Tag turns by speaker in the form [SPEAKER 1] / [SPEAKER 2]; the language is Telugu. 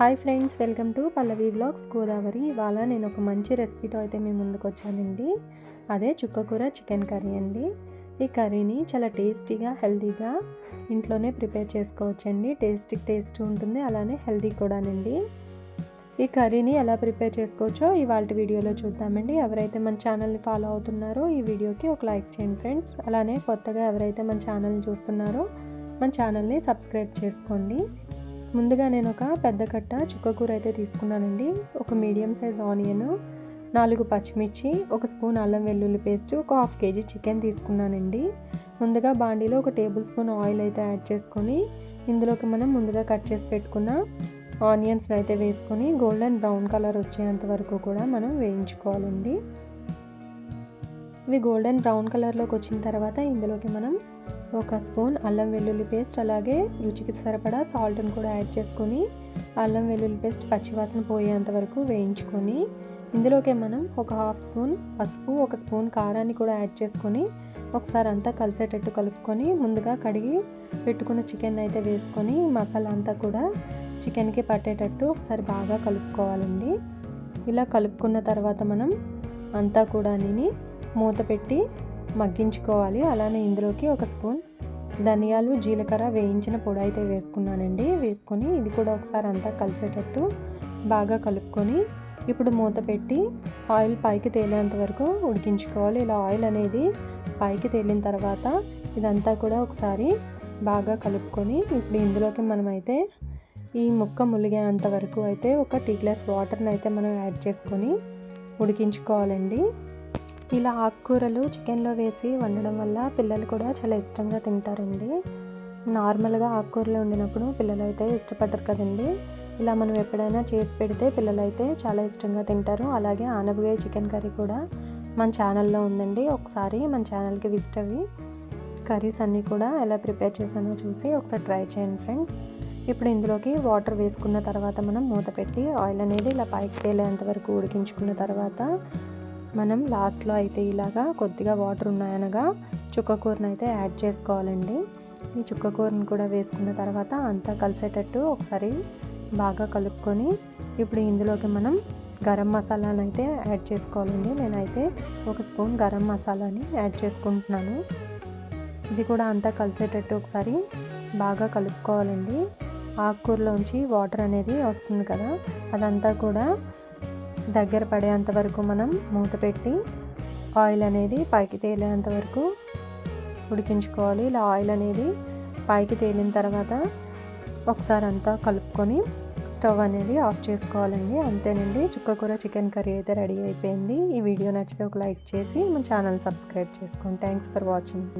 [SPEAKER 1] Hi friends welcome to Pallavi blogs Godavari. ఇవాళ నేను ఒక మంచి రెసిపీతో అయితే మీ ముందుకు వచ్చానండి. అదే చుక్కకూర చికెన్ కర్రీ అండి. ఈ కర్రీని చాలా టేస్టీగా హెల్తీగా ఇంట్లోనే ప్రిపేర్ చేసుకోవచ్చండి. టేస్టీ టేస్ట్ ఉంటుంది అలానే హెల్తీ కూడానండి. ఈ కర్రీని ఎలా ప్రిపేర్ చేసుకోవచ్చో ఇవాళ వీడియోలో చూద్దామండి. ఎవరైతే మన ఛానల్ని ఫాలో అవుతున్నారో ఈ వీడియోకి ఒక లైక్ చేయండి ఫ్రెండ్స్. అలానే కొత్తగా ఎవరైతే మన ఛానల్ని చూస్తున్నారో మన ఛానల్ని సబ్స్క్రైబ్ చేసుకోండి. ముందుగా నేను ఒక పెద్ద కట్ట చుక్కకూర అయితే తీసుకున్నానండి. ఒక మీడియం సైజ్ ఆనియన్ నాలుగు పచ్చిమిర్చి ఒక స్పూన్ అల్లం వెల్లుల్లి పేస్ట్ ఒక హాఫ్ కేజీ చికెన్ తీసుకున్నానండి. ముందుగా బాండీలో ఒక టేబుల్ స్పూన్ ఆయిల్ అయితే యాడ్ చేసుకొని ఇందులోకి మనం ముందుగా కట్ చేసి పెట్టుకున్న ఆనియన్స్ని అయితే వేసుకొని గోల్డెన్ బ్రౌన్ కలర్ వచ్చేంత వరకు కూడా మనం వేయించుకోవాలండి. ఇవి గోల్డెన్ బ్రౌన్ కలర్లోకి వచ్చిన తర్వాత ఇందులోకి మనం ఒక స్పూన్ అల్లం వెల్లుల్లి పేస్ట్ అలాగే రుచికి సరిపడా సాల్ట్ని కూడా యాడ్ చేసుకొని అల్లం వెల్లుల్లి పేస్ట్ పచ్చివాసన పోయేంత వరకు వేయించుకొని ఇందులోకే మనం ఒక హాఫ్ స్పూన్ పసుపు ఒక స్పూన్ కారాన్ని కూడా యాడ్ చేసుకొని ఒకసారి అంతా కలిసేటట్టు కలుపుకొని ముందుగా కడిగి పెట్టుకున్న చికెన్ అయితే వేసుకొని మసాలా అంతా కూడా చికెన్కి పట్టేటట్టు ఒకసారి బాగా కలుపుకోవాలండి. ఇలా కలుపుకున్న తర్వాత మనం అంతా కూడా మూత పెట్టి మగ్గించుకోవాలి. అలానే ఇందులోకి ఒక స్పూన్ ధనియాలు జీలకర్ర వేయించిన పొడి అయితే వేసుకున్నానండి. వేసుకొని ఇది కూడా ఒకసారి అంతా కలిసేటట్టు బాగా కలుపుకొని ఇప్పుడు మూత పెట్టి ఆయిల్ పైకి తేలేంత వరకు ఉడికించుకోవాలి. ఇలా ఆయిల్ అనేది పైకి తేలిన తర్వాత ఇదంతా కూడా ఒకసారి బాగా కలుపుకొని ఇప్పుడు ఇందులోకి మనమైతే ఈ ముక్క ములిగేంత వరకు అయితే ఒక టీ గ్లాస్ వాటర్ని అయితే మనం యాడ్ చేసుకొని ఉడికించుకోవాలండి. ఇలా ఆకుకూరలు చికెన్లో వేసి వండడం వల్ల పిల్లలు కూడా చాలా ఇష్టంగా తింటారండి. నార్మల్గా ఆకుకూరలు వండినప్పుడు పిల్లలు అయితే ఇష్టపడరు కదండి. ఇలా మనం ఎప్పుడైనా చేసి పెడితే పిల్లలు అయితే చాలా ఇష్టంగా తింటారు. అలాగే ఆనపకాయ చికెన్ కర్రీ కూడా మన ఛానల్లో ఉందండి. ఒకసారి మన ఛానల్కి విజిట్ అవి కర్రీస్ అన్నీ కూడా ఎలా ప్రిపేర్ చేశానో చూసి ఒకసారి ట్రై చేయండి ఫ్రెండ్స్. ఇప్పుడు ఇందులోకి వాటర్ వేసుకున్న తర్వాత మనం మూత పెట్టి ఆయిల్ అనేది ఇలా పైకి తేలేంత వరకు ఉడికించుకున్న తర్వాత మనం లాస్ట్లో అయితే ఇలాగా కొద్దిగా వాటర్ ఉన్నాయనగా చుక్కకూరను అయితే యాడ్ చేసుకోవాలండి. ఈ చుక్కకూరను కూడా వేసుకున్న తర్వాత అంతా కలిసేటట్టు ఒకసారి బాగా కలుపుకొని ఇప్పుడు ఇందులోకి మనం గరం మసాలాను అయితే యాడ్ చేసుకోవాలండి. నేనైతే ఒక స్పూన్ గరం మసాలాని యాడ్ చేసుకుంటున్నాను. ఇది కూడా అంతా కలిసేటట్టు ఒకసారి బాగా కలుపుకోవాలండి. ఆకుకూరలోంచి వాటర్ అనేది వస్తుంది కదా అదంతా కూడా దగ్గర పడేంత వరకు మనం మూత పెట్టి ఆయిల్ అనేది పైకి తేలేంత వరకు ఉడికించుకోవాలి. ఇలా ఆయిల్ అనేది పైకి తేలిన తర్వాత ఒకసారి అంతా కలుపుకొని స్టవ్ అనేది ఆఫ్ చేసుకోవాలండి. అంతేనండి. చుక్కకూర చికెన్ కర్రీ అయితే రెడీ అయిపోయింది. ఈ వీడియో నచ్చితే ఒక లైక్ చేసి మన ఛానల్ సబ్స్క్రైబ్ చేసుకోండి థ్యాంక్స్ ఫర్ వాచింగ్.